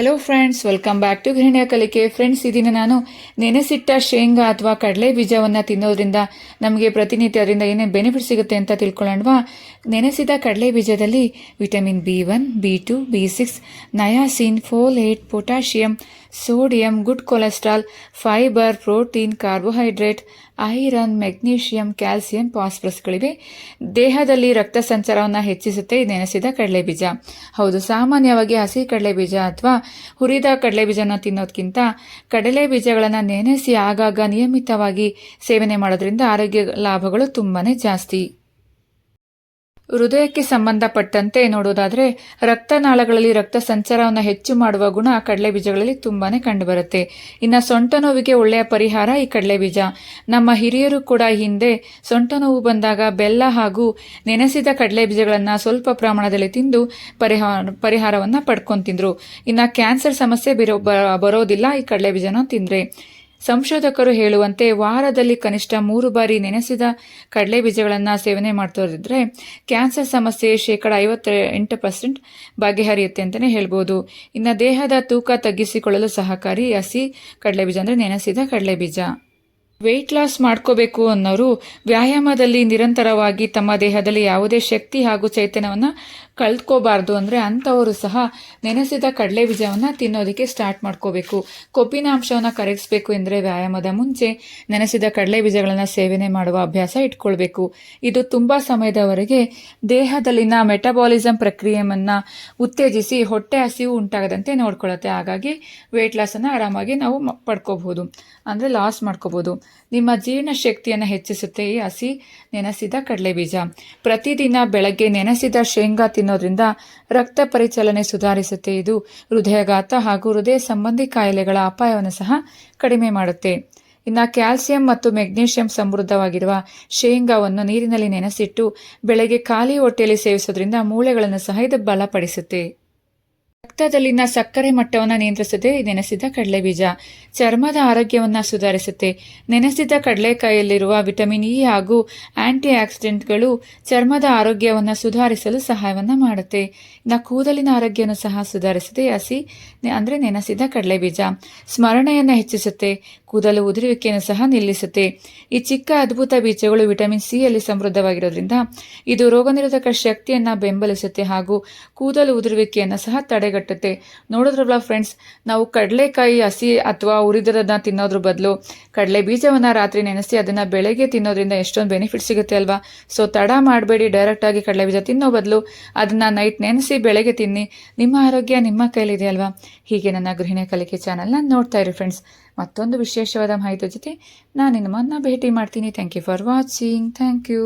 Hello friends welcome back to ಗೃಹಿಣಿಯ ಕಲಿಕೆ friends ಇದನ್ನು ನಾನು. ನೆನೆಸಿಟ್ಟ ಶೇಂಗಾ ಅಥವಾ ಕಡಲೆ ಬೀಜವನ್ನು ತಿನ್ನೋದ್ರಿಂದ ನಮಗೆ ಪ್ರತಿನಿತ್ಯ ಅದರಿಂದ ಏನೇನು ಬೆನಿಫಿಟ್ ಸಿಗುತ್ತೆ ಅಂತ ತಿಳ್ಕೊಳ್ಳೋಣವಾ? ನೆನೆಸಿದ ಕಡಲೆ ಬೀಜದಲ್ಲಿ vitamin B one B two B six niacin folate potassium sodium good cholesterol fibre protein carbohydrate iron magnesium calcium ಫಾಸ್ಫರಸ್ಗಳಿವೆ ದೇಹದಲ್ಲಿ ರಕ್ತ ಸಂಚಾರವನ್ನು ಹೆಚ್ಚಿಸುತ್ತೆ ನೆನೆಸಿದ ಕಡಲೆ ಬೀಜ. ಹೌದು, ಸಾಮಾನ್ಯವಾಗಿ ಹಸಿ ಕಡಲೆ ಬೀಜ ಅಥವಾ ಹುರಿದ ಕಡಲೆ ಬೀಜನ ತಿನ್ನೋದಕ್ಕಿಂತ ಕಡಲೆ ಬೀಜಗಳನ್ನು ನೆನೆಸಿ ಆಗಾಗ ನಿಯಮಿತವಾಗಿ ಸೇವನೆ ಮಾಡೋದ್ರಿಂದ ಆರೋಗ್ಯ ಲಾಭಗಳು ತುಂಬಾನೇ ಜಾಸ್ತಿ. ಹೃದಯಕ್ಕೆ ಸಂಬಂಧಪಟ್ಟಂತೆ ನೋಡೋದಾದ್ರೆ ರಕ್ತನಾಳಗಳಲ್ಲಿ ರಕ್ತ ಸಂಚಾರವನ್ನು ಹೆಚ್ಚು ಮಾಡುವ ಗುಣ ಕಡಲೆ ಬೀಜಗಳಲ್ಲಿ ತುಂಬಾನೇ ಕಂಡುಬರುತ್ತೆ. ಇನ್ನು ಸೊಂಟ ನೋವಿಗೆ ಒಳ್ಳೆಯ ಪರಿಹಾರ ಈ ಕಡಲೆ ಬೀಜ. ನಮ್ಮ ಹಿರಿಯರು ಕೂಡ ಹಿಂದೆ ಸೊಂಟ ನೋವು ಬಂದಾಗ ಬೆಲ್ಲ ಹಾಗೂ ನೆನೆಸಿದ ಕಡಲೆ ಬೀಜಗಳನ್ನು ಸ್ವಲ್ಪ ಪ್ರಮಾಣದಲ್ಲಿ ತಿಂದು ಪರಿಹಾರ ಪರಿಹಾರವನ್ನು ಪಡ್ಕೊಂತಿದ್ರು ಇನ್ನು ಕ್ಯಾನ್ಸರ್ ಸಮಸ್ಯೆ ಬಿರೋ, ಬರೋದಿಲ್ಲ ಈ ಕಡಲೆ ಬೀಜನ ತಿಂದ್ರೆ. ಸಂಶೋಧಕರು ಹೇಳುವಂತೆ ವಾರದಲ್ಲಿ ಕನಿಷ್ಠ ಮೂರು ಬಾರಿ ನೆನೆಸಿದ ಕಡಲೆ ಬೀಜಗಳನ್ನು ಸೇವನೆ ಮಾಡ್ತೋರಿದ್ರೆ ಕ್ಯಾನ್ಸರ್ ಸಮಸ್ಯೆ ಶೇಕಡ ಐವತ್ತ ಎಂಟು ಪರ್ಸೆಂಟ್ ಬಗೆಹರಿಯುತ್ತೆ ಅಂತಲೇ ಹೇಳ್ಬೋದು. ಇನ್ನು ದೇಹದ ತೂಕ ತಗ್ಗಿಸಿಕೊಳ್ಳಲು ಸಹಕಾರಿ ಹಸಿ ಕಡಲೆ ಬೀಜ ಅಂದರೆ ನೆನೆಸಿದ ಕಡಲೆ ಬೀಜ. ವೆಯ್ಟ್ ಲಾಸ್ ಮಾಡ್ಕೋಬೇಕು ಅನ್ನೋರು ವ್ಯಾಯಾಮದಲ್ಲಿ ನಿರಂತರವಾಗಿ ತಮ್ಮ ದೇಹದಲ್ಲಿ ಯಾವುದೇ ಶಕ್ತಿ ಹಾಗೂ ಚೈತನ್ಯವನ್ನು ಕಳ್ತ್ಕೋಬಾರ್ದು ಅಂದರೆ ಅಂಥವರು ಸಹ ನೆನೆಸಿದ ಕಡಲೆ ಬೀಜವನ್ನು ತಿನ್ನೋದಕ್ಕೆ ಸ್ಟಾರ್ಟ್ ಮಾಡ್ಕೋಬೇಕು. ಕೊಬ್ಬಿನ ಅಂಶವನ್ನು ಕರಗಿಸಬೇಕು ಎಂದರೆ ವ್ಯಾಯಾಮದ ಮುಂಚೆ ನೆನೆಸಿದ ಕಡಲೆ ಬೀಜಗಳನ್ನು ಸೇವನೆ ಮಾಡುವ ಅಭ್ಯಾಸ ಇಟ್ಕೊಳ್ಬೇಕು. ಇದು ತುಂಬ ಸಮಯದವರೆಗೆ ದೇಹದಲ್ಲಿನ ಮೆಟಬಾಲಿಸಂ ಪ್ರಕ್ರಿಯೆಯನ್ನು ಉತ್ತೇಜಿಸಿ ಹೊಟ್ಟೆ ಹಸಿವು ಉಂಟಾಗದಂತೆ ನೋಡ್ಕೊಳ್ಳುತ್ತೆ ಹಾಗಾಗಿ ವೆಯ್ಟ್ ಲಾಸನ್ನು ಆರಾಮಾಗಿ ನಾವು ಪಡ್ಕೋಬಹುದು. ಅಂದರೆ ಲಾಸ್ ಮಾಡ್ಕೋಬೋದು ನಿಮ್ಮ ಜೀರ್ಣ ಶಕ್ತಿಯನ್ನು ಹೆಚ್ಚಿಸುತ್ತೆ ಈ ಹಸಿ ನೆನೆಸಿದ ಕಡಲೆ ಬೀಜ ಪ್ರತಿದಿನ ಬೆಳಗ್ಗೆ ನೆನೆಸಿದ ಶೇಂಗಾ ತಿನ್ನೋದ್ರಿಂದ ರಕ್ತ ಪರಿಚಲನೆ ಸುಧಾರಿಸುತ್ತೆ. ಇದು ಹೃದಯಘಾತ ಹಾಗೂ ಹೃದಯ ಸಂಬಂಧಿ ಕಾಯಿಲೆಗಳ ಅಪಾಯವನ್ನು ಸಹ ಕಡಿಮೆ ಮಾಡುತ್ತೆ. ಇನ್ನು ಕ್ಯಾಲ್ಸಿಯಂ ಮತ್ತು ಮೆಗ್ನೀಷಿಯಂ ಸಮೃದ್ಧವಾಗಿರುವ ಶೇಂಗಾವನ್ನು ನೀರಿನಲ್ಲಿ ನೆನೆಸಿಟ್ಟು ಬೆಳಗ್ಗೆ ಖಾಲಿ ಹೊಟ್ಟೆಯಲ್ಲಿ ಸೇವಿಸೋದ್ರಿಂದ ಮೂಳೆಗಳನ್ನು ಸಹ ಇದು ಬಲಪಡಿಸುತ್ತೆ. ರಕ್ತದಲ್ಲಿನ ಸಕ್ಕರೆ ಮಟ್ಟವನ್ನು ನಿಯಂತ್ರಿಸುತ್ತೆ ನೆನೆಸಿದ ಕಡಲೆ ಬೀಜ ಚರ್ಮದ ಆರೋಗ್ಯವನ್ನು ಸುಧಾರಿಸುತ್ತೆ. ನೆನೆಸಿದ ಕಡಲೆಕಾಯಿಯಲ್ಲಿರುವ ವಿಟಮಿನ್ ಇ ಹಾಗೂ ಆಂಟಿ ಆಕ್ಸಿಡೆಂಟ್ಗಳು ಚರ್ಮದ ಆರೋಗ್ಯವನ್ನು ಸುಧಾರಿಸಲು ಸಹಾಯವನ್ನು ಮಾಡುತ್ತೆ. ಇನ್ನು ಕೂದಲಿನ ಆರೋಗ್ಯವನ್ನು ಸಹ ಸುಧಾರಿಸುತ್ತೆ ಹಸಿ ಅಂದರೆ ನೆನೆಸಿದ ಕಡಲೆ ಬೀಜ ಸ್ಮರಣೆಯನ್ನು ಹೆಚ್ಚಿಸುತ್ತೆ. ಕೂದಲು ಉದುರುವಿಕೆಯನ್ನು ಸಹ ನಿಲ್ಲಿಸುತ್ತೆ. ಈ ಚಿಕ್ಕ ಅದ್ಭುತ ಬೀಜಗಳು ವಿಟಮಿನ್ ಸಿ ಯಲ್ಲಿ ಸಮೃದ್ಧವಾಗಿರೋದ್ರಿಂದ ಇದು ರೋಗನಿರೋಧಕ ಶಕ್ತಿಯನ್ನು ಬೆಂಬಲಿಸುತ್ತೆ ಹಾಗೂ ಕೂದಲು ಉದುರುವಿಕೆಯನ್ನು ಸಹ ತಡೆಗಟ್ಟುತ್ತೆ ನೋಡಿದ್ರಲ್ಲ ಫ್ರೆಂಡ್ಸ್ ನಾವು ಕಡಲೆಕಾಯಿ ಹಸಿ ಅಥವಾ ಉರಿದಿರೋದನ್ನ ತಿನ್ನೋದ್ರ ಬದಲು ಕಡಲೆ ಬೀಜವನ್ನು ರಾತ್ರಿ ನೆನೆಸಿ ಅದನ್ನು ಬೆಳಗ್ಗೆ ತಿನ್ನೋದ್ರಿಂದ ಎಷ್ಟೊಂದು ಬೆನಿಫಿಟ್ ಸಿಗುತ್ತೆ ಅಲ್ವಾ? ಸೊ ತಡ ಮಾಡಬೇಡಿ ಡೈರೆಕ್ಟಾಗಿ ಕಡಲೆ ಬೀಜ ತಿನ್ನೋ ಬದಲು ಅದನ್ನು ನೈಟ್ ನೆನೆಸಿ ಬೆಳಗ್ಗೆ ತಿನ್ನಿ. ನಿಮ್ಮ ಆರೋಗ್ಯ ನಿಮ್ಮ ಕೈಲಿದೆ ಅಲ್ವಾ? ಹೀಗೆ ನನ್ನ ಗೃಹಿಣಿ ಕಲಿಕೆ ಚಾನಲ್ನ ನೋಡ್ತಾ ಇರಿ ಫ್ರೆಂಡ್ಸ್ ಮತ್ತೊಂದು ವಿಶೇಷವಾದ ಮಾಹಿತಿ ಜೊತೆ ನಾನು ನಿಮ್ಮನ್ನು ಭೇಟಿ ಮಾಡ್ತೀನಿ. Thank you for watching thank you